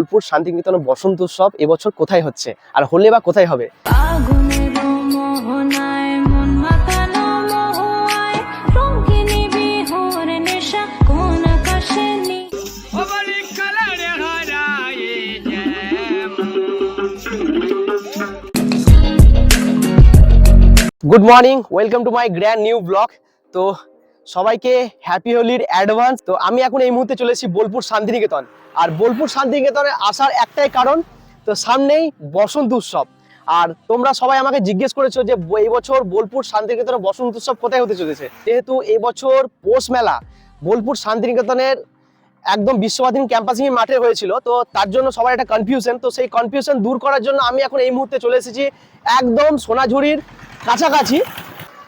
বোলপুর শান্তিনিকেতন বসন্ত উৎসব এবছর কোথায় হচ্ছে? আর হলে বা কোথায় হবে? মন good morning welcome to my grand new blog তো সবাইকে হ্যাপি হোলির অ্যাডভান্স তো আমি এখন এই মুহূর্তে চলে এসেছি বোলপুর শান্তিনিকেতন। আর বোলপুর শান্তিনিকেতনে আসার একটাই কারণ, তো সামনেই বসন্ত উৎসব। আর তোমরা সবাই আমাকে জিজ্ঞেস করেছ যে এই বছর বোলপুর শান্তিনিকেতনে বসন্ত উৎসব কোথায় হতে চলেছে। যেহেতু এবছর পৌষ মেলা, বোলপুর শান্তিনিকেতনের একদম বিশ্ববাধীন ক্যাম্পাসিং মাঠে হয়েছিল, তো তার জন্য সবার একটা কনফিউশন তো সেই কনফিউশন দূর করার জন্য আমি এখন এই মুহূর্তে চলে এসেছি একদম সোনাঝুরির কাছাকাছি।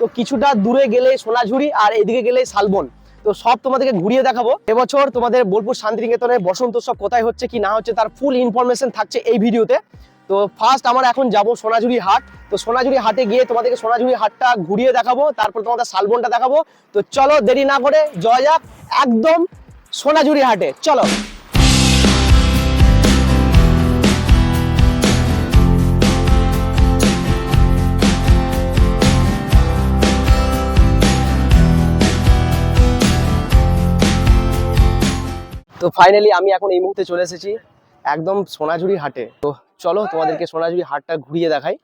তো কিছুটা দূরে গেলে সোনাঝুরি আর এদিকে গেলে শালবন। তো সব তোমাদেরকে ঘুরিয়ে দেখাবো। এবছর তোমাদের বোলপুর শান্তিনিকেতনের বসন্ত উৎসব কোথায় হচ্ছে কি না হচ্ছে তার ফুল ইনফরমেশন থাকছে এই ভিডিওতে। তো ফার্স্ট আমরা এখন যাব সোনাঝুরি হাট। তো সোনাঝুরি হাটে গিয়ে তোমাদেরকে সোনাঝুরি হাটটা ঘুরিয়ে দেখাবো, তারপর তোমাদের শালবনটা দেখাবো। তো চলো দেরি না করে, জয় যাক একদম সোনাঝুরি হাটে। চলো। তো ফাইনালি আমি এখন এই মুহূর্তে চলে এসেছি একদম সোনাঝুরি হাটে। তো চলো তোমাদেরকে সোনাঝুরি হাটটা ঘুরিয়ে দেখাই।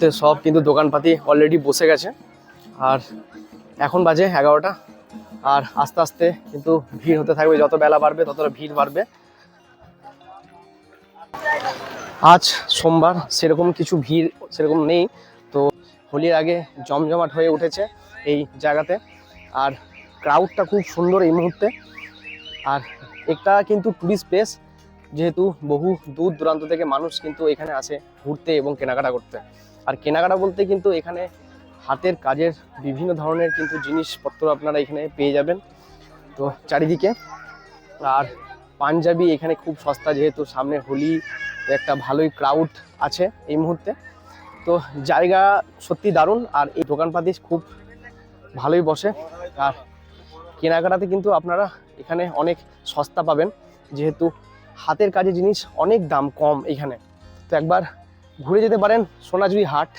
মুহূর্তে সব কিন্তু দোকানপাতি অলরেডি বসে গেছে। আর এখন বাজে এগারোটা। আর আস্তে আস্তে কিন্তু ভিড় হতে থাকবে, যত বেলা বাড়বে ততটা ভিড় বাড়বে। আজ সোমবার সেরকম কিছু ভিড় সেরকম নেই। তো হোলির আগে জমজমাট হয়ে উঠেছে এই জায়গাতে। আর ক্রাউডটা খুব সুন্দর এই মুহূর্তে। আর একটা কিন্তু টুরিস্ট প্লেস যেহেতু বহু দূর দূরান্ত থেকে মানুষ কিন্তু এখানে আসে ঘুরতে এবং কেনাকাটা করতে। আর কেনাকাটা বলতে কিন্তু এখানে হাতের কাজের বিভিন্ন ধরনের কিন্তু জিনিসপত্র আপনারা এখানে পেয়ে যাবেন। তো চারিদিকে আর পাঞ্জাবি এখানে খুব সস্তা, যেহেতু সামনে হোলি একটা ভালোই ক্রাউড আছে এই মুহূর্তে। তো জায়গা সত্যি দারুণ আর এই দোকানপাতি খুব ভালোই বসে। আর কেনাকাটাতে কিন্তু আপনারা এখানে অনেক সস্তা পাবেন, যেহেতু হাতের কাজের জিনিস অনেক দাম কম এখানে। তো একবার ঘুরে যেতে পারেন সোনাঝুরি হাট।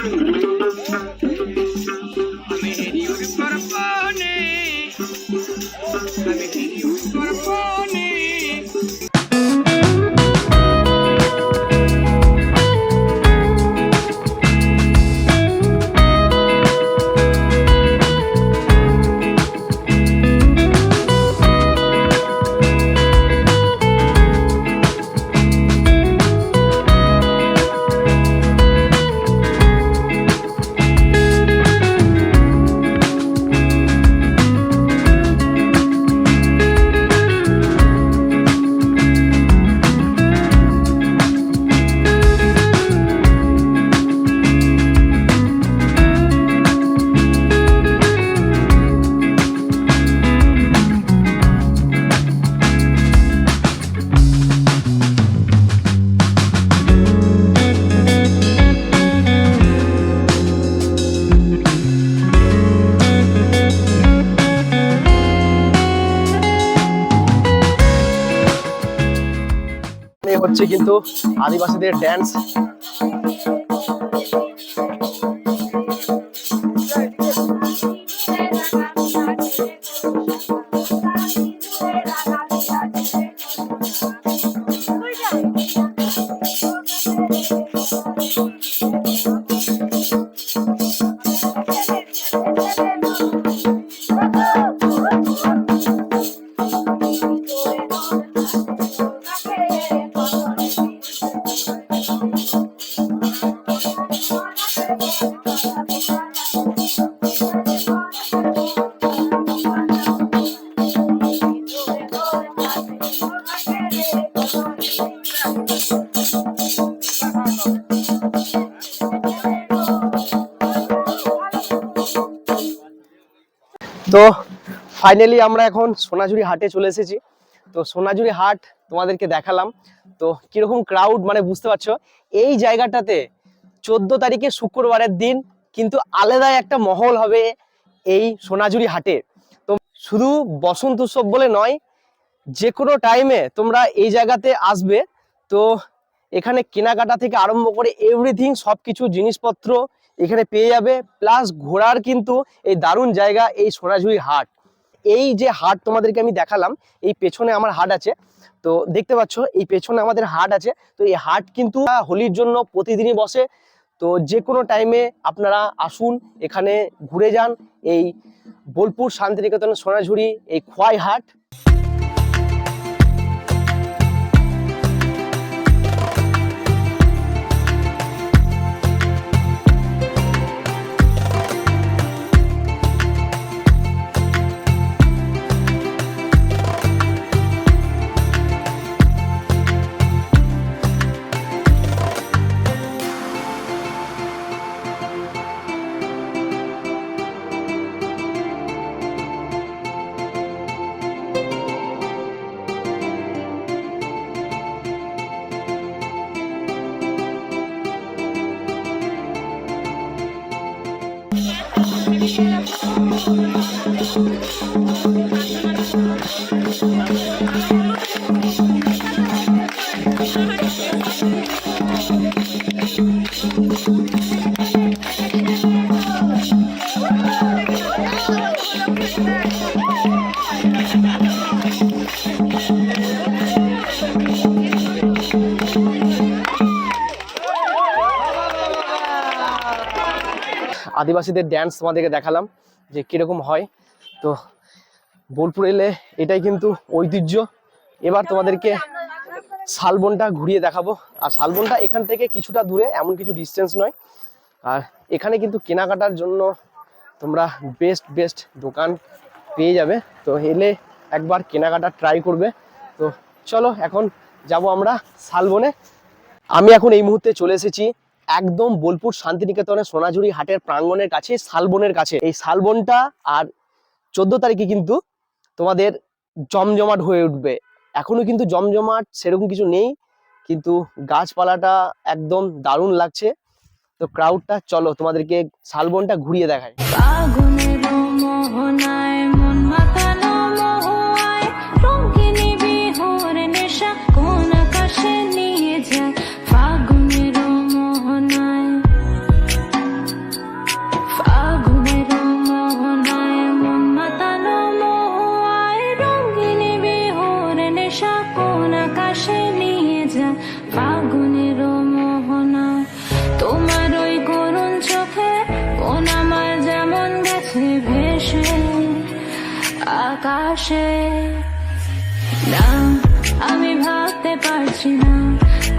Thank না হচ্ছে কিন্তু আদিবাসীদের ড্যান্স তো ফাইনালি আমরা এখন সোনাঝুরি হাটে চলে এসেছি। তো সোনাঝুরি হাট তোমাদেরকে দেখালাম। তো কীরকম ক্রাউড মানে বুঝতে পারছ? এই জায়গাটাতে চোদ্দ তারিখে শুক্রবারের দিন কিন্তু আলাদাই একটা মহল হবে এই সোনাঝুরি হাটে। তো শুধু বসন্ত উৎসব বলে নয়, যে কোনো টাইমে তোমরা এই জায়গাতে আসবে। তো এখানে কেনাকাটা থেকে আরম্ভ করে এভরিথিং সব কিছু জিনিসপত্র এখানে পেয়ে যাবে। প্লাস ঘোরার কিন্তু এই দারুণ জায়গা এই সোনাঝুরি হাট। এই যে হাট তোমাদেরকে আমি দেখালাম, এই পেছনে আমার হাট আছে। তো দেখতে পাচ্ছ, এই পেছনে আমাদের হাট আছে। তো এই হাট কিন্তু হোলির জন্য প্রতিদিনই বসে। তো যে কোনো টাইমে আপনারা আসুন, এখানে ঘুরে যান। এই বোলপুর শান্তিনিকেতন সোনাঝুরি, এই খোয়াই হাট। আদিবাসীদের ড্যান্স তোমাদেরকে দেখালাম যে কীরকম হয়। তো বোলপুর এলে এটাই কিন্তু ঐতিহ্য। এবার তোমাদেরকে শালবনটা ঘুরিয়ে দেখাবো। আর শালবনটা এখান থেকে কিছুটা দূরে, এমন কিছু ডিস্টেন্স নয়। আর এখানে কিন্তু কেনাকাটার জন্য তোমরা বেস্ট বেস্ট দোকান পেয়ে যাবে। তো এলে একবার কেনাকাটা ট্রাই করবে। তো চলো এখন যাব আমরা শালবনে। আমি এখন এই মুহূর্তে চলে এসেছি একদম বোলপুর শান্তিনিকেতনের সোনাঝুরি হাটের প্রাঙ্গণের কাছে, শালবনের কাছে। এই শালবনটা আর চোদ্দ তারিখে কিন্তু তোমাদের জমজমাট হয়ে উঠবে। এখনও কিন্তু জমজমাট সেরকম কিছু নেই, কিন্তু গাছপালাটা একদম দারুণ লাগছে। তো ক্রাউডটা চলো তোমাদেরকে শালবনটা ঘুরিয়ে দেখায় আকাশে না, আমি ভাবতে পারছি না,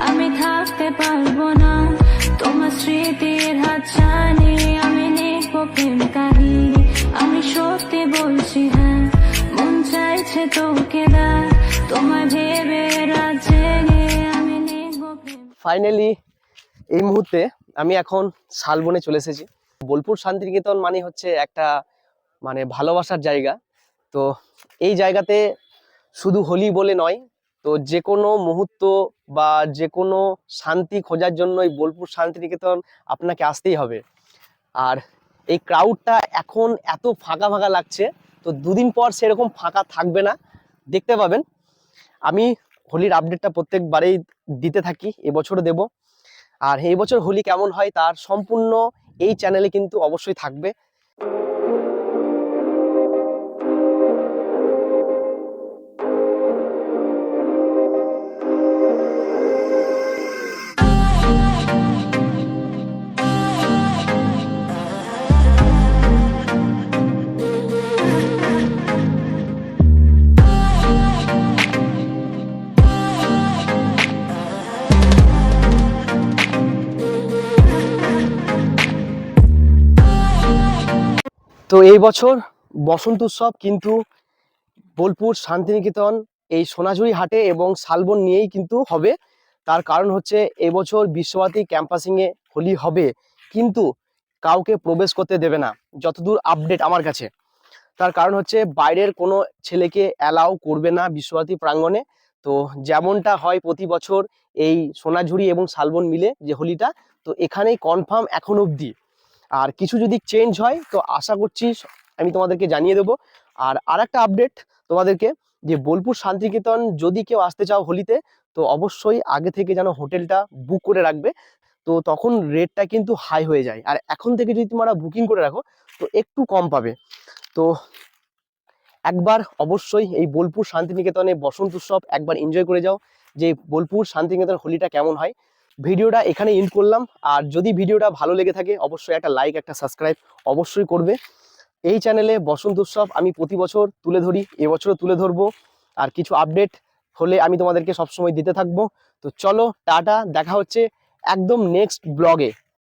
আমি থাকতে পারব না। তোমার স্মৃতির হাত ছানি আমি নেব প্রেম কাহিনী, আমি সত্যি বলছি হ্যাঁ মন চাইছে তোকে দেখ তোমার ভেবে রাত জেগে আমি ফাইনালি এই মুহূর্তে আমি এখন শালবনে চলে এসেছি। বোলপুর শান্তিনিকেতন মানে হচ্ছে একটা মানে ভালোবাসার জায়গা। তো এই জায়গাতে শুধু হোলি বলে নয়, তো যে কোনো মুহূর্ত বা যে কোনো শান্তি খোঁজার জন্য এই বোলপুর শান্তিনিকেতন আপনাকে আসতেই হবে। আর এই ক্রাউডটা এখন এত ফাঁকা ফাঁকা লাগছে, তো দুদিন পর সেরকম ফাঁকা থাকবে না। দেখতে পাবেন, আমি হোলির আপডেটটা প্রত্যেকবারেই দিতে থাকি এবছরও দেব। আর এই বছর হোলি কেমন হয় তার সম্পূর্ণ এই চ্যানেলে কিন্তু অবশ্যই থাকবে। তো এই বছর বসন্ত উৎসব কিন্তু বোলপুর শান্তিনিকেতন, এই সোনাঝুরি হাটে এবং শালবন নিয়েই কিন্তু হবে। তার কারণ হচ্ছে এবছর বিশ্বভারতী ক্যাম্পাসিংয়ে হোলি হবে, কিন্তু কাউকে প্রবেশ করতে দেবে না, যতদূর আপডেট আমার কাছে। তার কারণ হচ্ছে বাইরের কোনো ছেলেকে অ্যালাউ করবে না বিশ্বভারতী প্রাঙ্গণে। তো যেমনটা হয় প্রতি বছর এই সোনাঝুরি এবং শালবন মিলে যে হোলিটা, তো এখানেই কনফার্ম এখন অবধি। আর কিছু যদি চেঞ্জ হয়, তো আশা করছি আমি তোমাদেরকে জানিয়ে দেবো। আর আর একটা আপডেট তোমাদেরকে, যে বোলপুর শান্তিনিকেতন যদি কেউ আসতে চাও হোলিতে, তো অবশ্যই আগে থেকে যেন হোটেলটা বুক করে রাখবে। তো তখন রেটটা কিন্তু হাই হয়ে যায়। আর এখন থেকে যদি তোমরা বুকিং করে রাখো, তো একটু কম পাবে। তো একবার অবশ্যই এই বোলপুর শান্তিনিকেতনে বসন্ত উৎসব একবার এনজয় করে যাও, যে বোলপুর শান্তিনিকেতন হোলিটা কেমন হয়। ভিডিওটা এখানে ইন্ড করলাম। আর যদি ভিডিওটা ভালো লেগে থাকে, অবশ্যই একটা লাইক একটা সাবস্ক্রাইব অবশ্যই করবে। এই চ্যানেলে বসন্ত উৎসব আমি প্রতি বছর তুলে ধরি এবছরও তুলে ধরবো। আর কিছু আপডেট হলে আমি তোমাদেরকে সবসময় দিতে থাকব। তো চলো, টাটা, দেখা হচ্ছে একদম নেক্সট ব্লগে